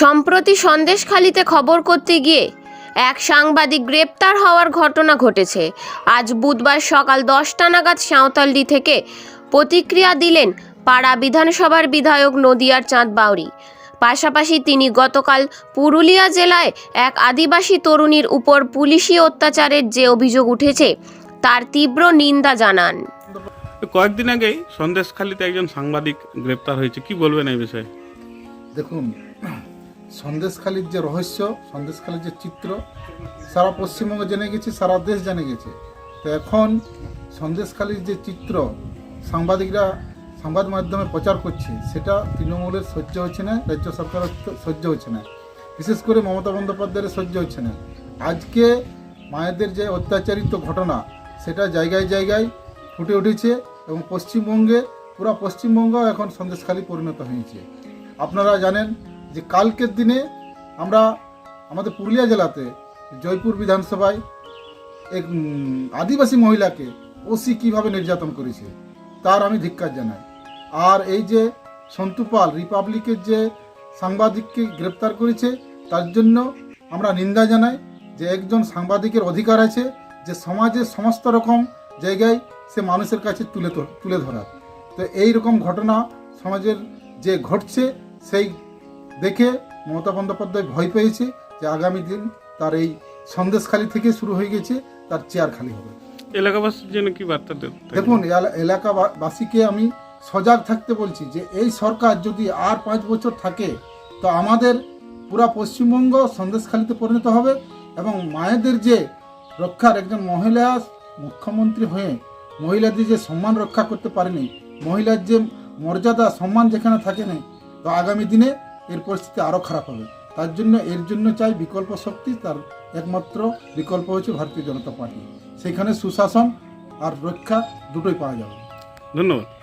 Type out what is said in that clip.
সম্প্রতি সন্দেশখালিতে খবর করতে গিয়ে এক সাংবাদিক গ্রেপ্তার হওয়ার ঘটনা ঘটেছে। আজ বুধবার সকাল দশটা নাগাদ সাঁওতালডি থেকে প্রতিক্রিয়া দিলেন পাড়া বিধানসভার বিধায়ক নদিয়ার চাঁদ বাউরি। পাশাপাশি তিনি গতকাল পুরুলিয়া জেলায় এক আদিবাসী তরুণীর উপর পুলিশি অত্যাচারের যে অভিযোগ উঠেছে তার তীব্র নিন্দা জানান। কয়েকদিন আগেই সন্দেশখালীতে একজন সাংবাদিক গ্রেপ্তার হয়েছে। কি বলবেন এই বিষয়ে? দেখুন সন্দেশখালির যে রহস্য, সন্দেশখালির যে চিত্র, সারা পশ্চিমবঙ্গ জেনে গেছে, সারা দেশ জেনে গেছে। তো এখন সন্দেশখালির যে চিত্র, সাংবাদিকরা সংবাদ মাধ্যমে প্রচার করছে, সেটা তৃণমূলের সহ্য হচ্ছে না, রাজ্য সরকারের সহ্য হচ্ছে না। বিশেষ করে মমতা বন্দ্যোপাধ্যায়ের সহ্য হচ্ছে না। আজকে মায়েদের যে অত্যাচারিত ঘটনা, সেটা জায়গায় জায়গায় ফুটে উঠেছে এবং পশ্চিমবঙ্গে, পুরো পশ্চিমবঙ্গ এখন সন্দেশখালি পরিণত হয়েছে। আপনারা জানেন যে কালকের দিনে আমরা আমাদের পুরুলিয়া জেলাতে জয়পুর বিধানসভায় এক আদিবাসী মহিলাকে ওসি কীভাবে নির্যাতন করেছে, তার আমি ধিক্কার জানাই। আর এই যে সন্তু পাল, রিপাবলিকের যে সাংবাদিককে গ্রেপ্তার করেছে, তার জন্য আমরা নিন্দা জানাই যে একজন সাংবাদিকের অধিকার আছে যে সমাজের সমস্ত রকম জায়গায় সে মানুষের কাছে তুলে তুলে ধরার। তো এই রকম ঘটনা সমাজের যে ঘটছে, সেই দেখে মমতা বন্দ্যোপাধ্যায় ভয় পেয়েছে যে আগামী দিন তার এই সন্দেশখালি থেকে শুরু হয়ে গেছে তার চেয়ার খালি হবে। এলাকাবাসীর জন্য কি বার্তা দেখুন এলাকাবাসীকে আমি সজাগ থাকতে বলছি যে এই সরকার যদি আর পাঁচ বছর থাকে তো আমাদের পুরা পশ্চিমবঙ্গ সন্দেশখালিতে পরিণত হবে এবং মায়েদের যে রক্ষার একজন মহিলা মুখ্যমন্ত্রী হয়ে মহিলাদের যে সম্মান রক্ষা করতে পারেনি মহিলার যে মর্যাদা সম্মান যেখানে থাকে না তো আগামী দিনে এর পরিস্থিতি আরও খারাপ হবে। তার জন্য, এর জন্য চাই বিকল্প শক্তি, তার একমাত্র বিকল্প হচ্ছে ভারতীয় জনতা পার্টি। সেখানে সুশাসন আর রক্ষা দুটোই পাওয়া যাবে। ধন্যবাদ।